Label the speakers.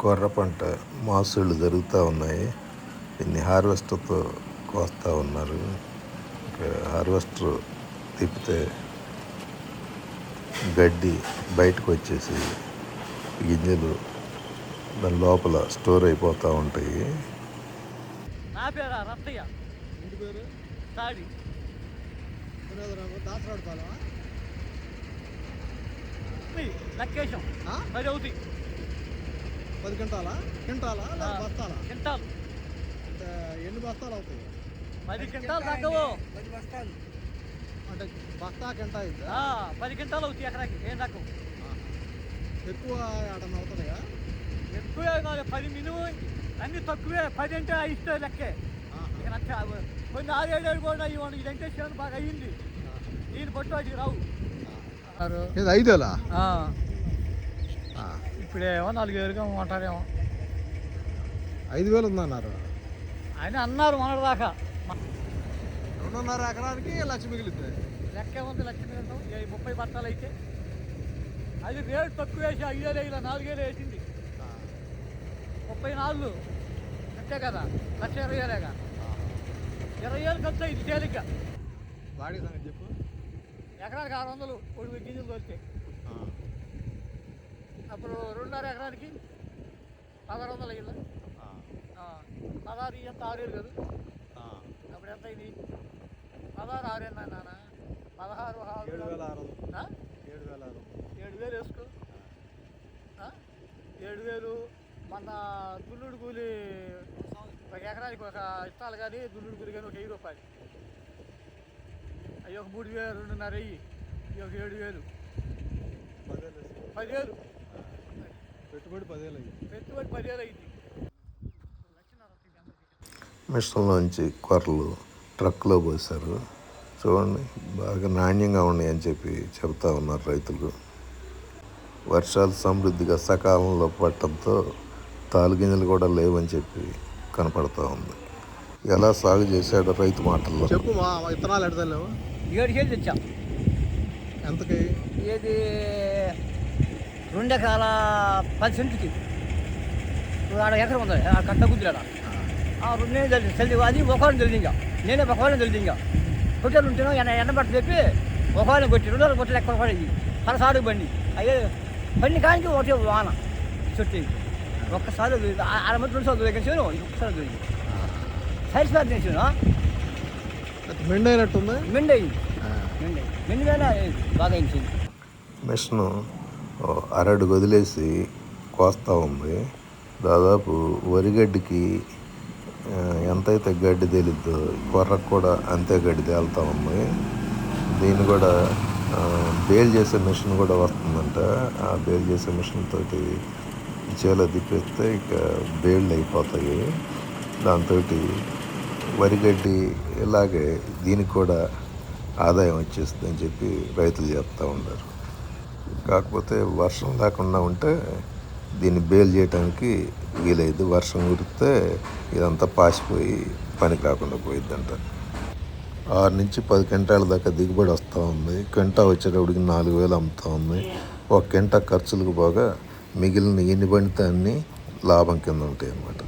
Speaker 1: కొర్ర పంట మాసుళ్ళు జరుగుతూ ఉన్నాయి. దీన్ని హార్వెస్టర్తో కోస్తూ ఉన్నారు. హార్వెస్టర్ తిప్పితే గడ్డి బయటకు వచ్చేసి గింజలు దాని లోపల స్టోర్ అయిపోతూ ఉంటాయి.
Speaker 2: నా పేరా రత్తయ్య.
Speaker 3: ఇంటి పేరు?
Speaker 2: తాడి.
Speaker 3: దాసరాడు పాలమా
Speaker 2: ఉయ్, లక్కేశం. అవుతాయి.
Speaker 3: పది క్వింటాలా? క్వింటాలా? లేదా. బస్తాలా?
Speaker 2: కింటాలు
Speaker 3: అంటే ఎన్ని బస్తాలు అవుతాయి?
Speaker 2: పది కింటాలు తగ్గవు.
Speaker 3: అంటే బస్తా కింటా అయితే?
Speaker 2: ఆ, పది కింటాలు అవుతాయి ఎకరాకి. ఏం తగ్గవు.
Speaker 3: ఎక్కువ ఆడన అవుతుందిగా
Speaker 2: ఎక్కువే కాదు. పది మినిమం అన్ని తక్కువే. పది అంటే ఇస్తే లెక్కే. కొన్ని ఆరేడు కూడా ఇవ్వండి. ఇదంటే చేను బాగా అయ్యింది. నేను పట్టు వాటికి రావు.
Speaker 3: ఇది ఐదేలా?
Speaker 2: ఇప్పుడేమో నాలుగు వేలుగా ఉంటారేమో.
Speaker 3: ఐదు వేలు ఉందన్నారు.
Speaker 2: ఆయన అన్నారు మొన్నటి దాకా.
Speaker 3: రెండున్నర ఎకరానికి లక్ష మిగిలింది
Speaker 2: లెక్క ఉంది లక్ష ఏ ముప్పై బత్తాలు అయితే. అది రేటు తక్కువ వేసి ఐదేళ్ళు ఇలా నాలుగేళ్ళు వేసింది. ముప్పై నాలుగు. అంతే కదా లక్ష ఇరవై వేలేగా ఇరవై వేలు ఖర్చు అయింది తేలిగ్గా.
Speaker 3: బాడీ సంగతి చెప్పు.
Speaker 2: ఎకరానికి ఆరు వందలు పొడి గింజలు దొరికితే. అప్పుడు రెండున్నర ఎకరానికి పదహారు వందలు అయ్యింది. పదహారు ఎంత ఆరు వేలు కదా అప్పుడు ఎంత అయింది? పదహారు ఆరు ఏనా నాన్న? పదహారు
Speaker 3: ఏడు వేల ఆరు? ఏడు వేల ఆరు
Speaker 2: ఏడు వేలు వేసుకో? ఏడు వేలు మన దుల్లుడు కూలి ఒక ఎకరానికి ఒక ఇస్తాలు కానీ దుల్లుడు కూలి కానీ ఒక వెయ్యి రూపాయలు. అవి ఒక మూడు వేలు రెండున్నర వెయ్యి. ఒక ఏడు వేలు.
Speaker 3: పదివేలు. పెట్టుబడి పదివేలు అయ్యింది
Speaker 2: పెట్టుబడి అయింది
Speaker 1: మిషన్లోంచి కొర్రలు ట్రక్లో పోసారు చూడండి బాగా నాణ్యంగా ఉన్నాయని చెప్పి చెప్తా ఉన్నారు రైతులు. వర్షాలు సమృద్ధిగా సకాలంలో పట్టడంతో తాలుగింజలు కూడా లేవని చెప్పి కనపడతా ఉంది. ఎలా సాగు చేశాడో రైతు మాటల్లో?
Speaker 3: చెప్పు మా విత్తనాలు ఎడతలేవు
Speaker 2: ఏడు కేజీలు తెచ్చాం.
Speaker 3: ఎంతకి?
Speaker 2: ఏది రెండు ఎకరాల పది సెంటుకి. ఆడ ఎకరం ఉంది ఆ కట్ట గుద్దురాడ ఆ రెండే తెలిసి తెలిసి అది ఒకవాళ్ళని తెలిసి ఇంకా. నేనే ఒకవాళ్ళని తెలిసి ఇంకా. కొట్టాలు ఉంటేనో ఎన్న ఎండబట్ట చెప్పి ఒకవాళ్ళని కొట్టి రెండు కొట్టి లెక్క పడేది? పరసాడు బండి. అయ్యే బండి కానికి ఒకటే వాన. చుట్టి ఒక్కసారి అర మధ్య రెండు సార్లు దగ్గర చేయను ఒక్కసారి దొరికి సైజ్ సార్ చేసాను
Speaker 3: మెండ్ అయినట్టుంది
Speaker 2: మెండి అయింది మెండి మెండి మీద బాగా అయింది
Speaker 1: మిషను అరడు వదిలేసి కోస్తా ఉంది. దాదాపు వరిగడ్డికి ఎంతైతే గడ్డి తేలిద్దో కొర్రకు కూడా అంతే గడ్డి తేలుతా ఉంది. దీన్ని కూడా బేల్ చేసే మిషన్ కూడా వస్తుందంట. ఆ బేల్ చేసే మిషన్ తోటి చేలో తిప్పేస్తే ఇక బేళ్ళు అయిపోతాయి. దాంతో వరిగడ్డి ఇలాగే దీనికి కూడా ఆదాయం వచ్చేస్తుందని చెప్పి రైతులు చెప్తూ ఉన్నారు. కాకపోతే వర్షం లేకుండా ఉంటే దీన్ని బేల్ చేయడానికి వీలైద్ది వర్షం కురిస్తే ఇదంతా పాసిపోయి పనికి రాకుండా పోయిద్దంట. ఆరు నుంచి పది క్వింటాల దాకా దిగుబడి వస్తూ ఉంది. క్వింటా వచ్చేటప్పటికి నాలుగు వేలు అమ్ముతా ఉంది. ఒక క్వింటా ఖర్చులకు పోగా మిగిలిన ఎన్ని పండితే అన్ని లాభం కింద ఉంటాయి అన్నమాట